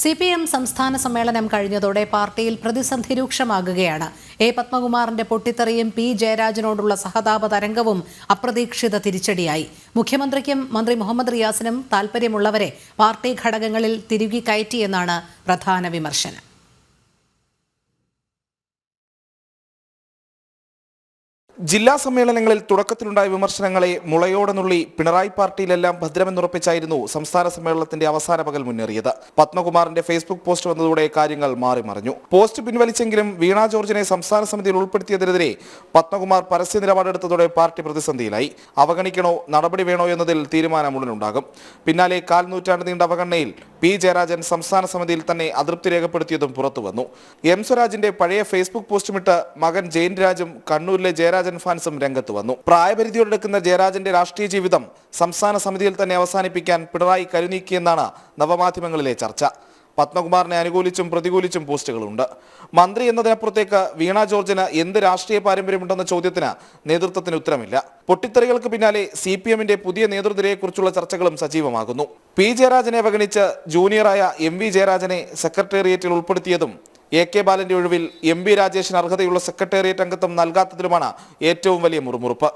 C P M സംസ്ഥാന സമ്മേളനം കഴിഞ്ഞതോടെ പാർട്ടിയിൽ പ്രതിസന്ധി രൂക്ഷമാകുകയാണ്. എ. പത്മകുമാറിന്റെ പൊട്ടിത്തെറിയും പി. ജയരാജനോടുള്ള സഹതാപ തരംഗവും അപ്രതീക്ഷിത തിരിച്ചടിയായി. മുഖ്യമന്ത്രിക്കും മന്ത്രി മുഹമ്മദ് റിയാസിനും താൽപ്പര്യമുള്ളവരെ പാർട്ടി ഘടകങ്ങളിൽ തിരുകി കയറ്റിയെന്നാണ് പ്രധാന വിമർശനം. ജില്ലാ സമ്മേളനങ്ങളിൽ തുടക്കത്തിലുണ്ടായ വിമർശനങ്ങളെ മുളയോടെ നുള്ളി പിണറായി പാർട്ടിയിലെല്ലാം ഭദ്രമെന്നുറപ്പിച്ചായിരുന്നു സംസ്ഥാന സമ്മേളനത്തിന്റെ അവസാന പകൽ മുന്നേറിയത്. പത്മകുമാറിന്റെ ഫേസ്ബുക്ക് പോസ്റ്റ് വന്നതോടെ കാര്യങ്ങൾ മാറിമറിഞ്ഞു പോസ്റ്റ് പിൻവലിച്ചെങ്കിലും വീണ ജോർജിനെ സംസ്ഥാന സമിതിയിൽ ഉൾപ്പെടുത്തിയതിനെതിരെ പത്മകുമാർ പരസ്യ നിലപാടെടുത്തതോടെ പാർട്ടി പ്രതിസന്ധിയിലായി. അവഗണിക്കണോ നടപടി വേണോ എന്നതിൽ തീരുമാനം ഉടനുണ്ടാകും പിന്നാലെ കാൽ നൂറ്റാണ്ട് നീണ്ട അവഗണനയിൽ പി ജയരാജൻ സംസ്ഥാന സമിതിയിൽ തന്നെ അതൃപ്തി രേഖപ്പെടുത്തിയതും പുറത്തുവന്നു എം സ്വരാജിന്റെ പഴയ ഫേസ്ബുക്ക് പോസ്റ്റുമിട്ട് മകൻ ജയൻ രാജും കണ്ണൂരിലെ ജയരാജൻ ഫാൻസും രംഗത്ത് വന്നു. പ്രായപരിധിയോടെടുക്കുന്ന ജയരാജന്റെ രാഷ്ട്രീയ ജീവിതം സംസ്ഥാന സമിതിയിൽ തന്നെ അവസാനിപ്പിക്കാൻ പിണറായി കരുനീക്കിയെന്നാണ് നവമാധ്യമങ്ങളിലെ ചർച്ച. പത്മകുമാറിനെ അനുകൂലിച്ചും പ്രതികൂലിച്ചും പോസ്റ്റുകളുണ്ട്. മന്ത്രി എന്നതിനപ്പുറത്തേക്ക് വീണ ജോർജിന് എന്ത് രാഷ്ട്രീയ പാരമ്പര്യമുണ്ടെന്ന ചോദ്യത്തിന് നേതൃത്വത്തിന് ഉത്തരമില്ല. പൊട്ടിത്തെറികൾക്ക് പിന്നാലെ സി പി എമ്മിന്റെ പുതിയ നേതൃനിരയെക്കുറിച്ചുള്ള ചർച്ചകളും സജീവമാകുന്നു. പി ജയരാജനെ അവഗണിച്ച് ജൂനിയറായ എം വി ജയരാജനെ സെക്രട്ടേറിയറ്റിൽ ഉൾപ്പെടുത്തിയതും എ കെ ബാലന്റെ ഒഴിവിൽ എം ബി രാജേഷിന് അർഹതയുള്ള സെക്രട്ടേറിയറ്റ് അംഗത്വം നൽകാത്തതിലുമാണ് ഏറ്റവും വലിയ മുറുമുറുപ്പ്.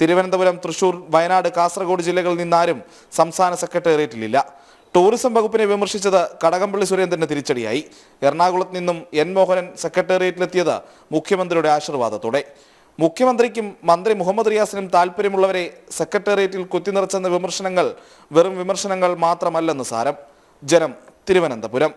തിരുവനന്തപുരം തൃശൂർ വയനാട് കാസർഗോഡ് ജില്ലകളിൽ നിന്നാരും സംസ്ഥാന സെക്രട്ടേറിയറ്റിലില്ല. ടൂറിസം വകുപ്പിനെ വിമർശിച്ചത് കടകംപള്ളി സുരേന്ദ്രന് തിരിച്ചടിയായി. എറണാകുളത്ത് നിന്നും എൻ മോഹനൻ സെക്രട്ടേറിയറ്റിലെത്തിയത് മുഖ്യമന്ത്രിയുടെ ആശീർവാദത്തോടെ. മുഖ്യമന്ത്രിക്കും മന്ത്രി മുഹമ്മദ് റിയാസിനും താല്പര്യമുള്ളവരെ സെക്രട്ടേറിയറ്റിൽ കുത്തിനിറച്ചെന്ന വിമർശനങ്ങൾ വെറും വിമർശനങ്ങൾ മാത്രമല്ലെന്ന് സാരം. ജനം തിരുവനന്തപുരം.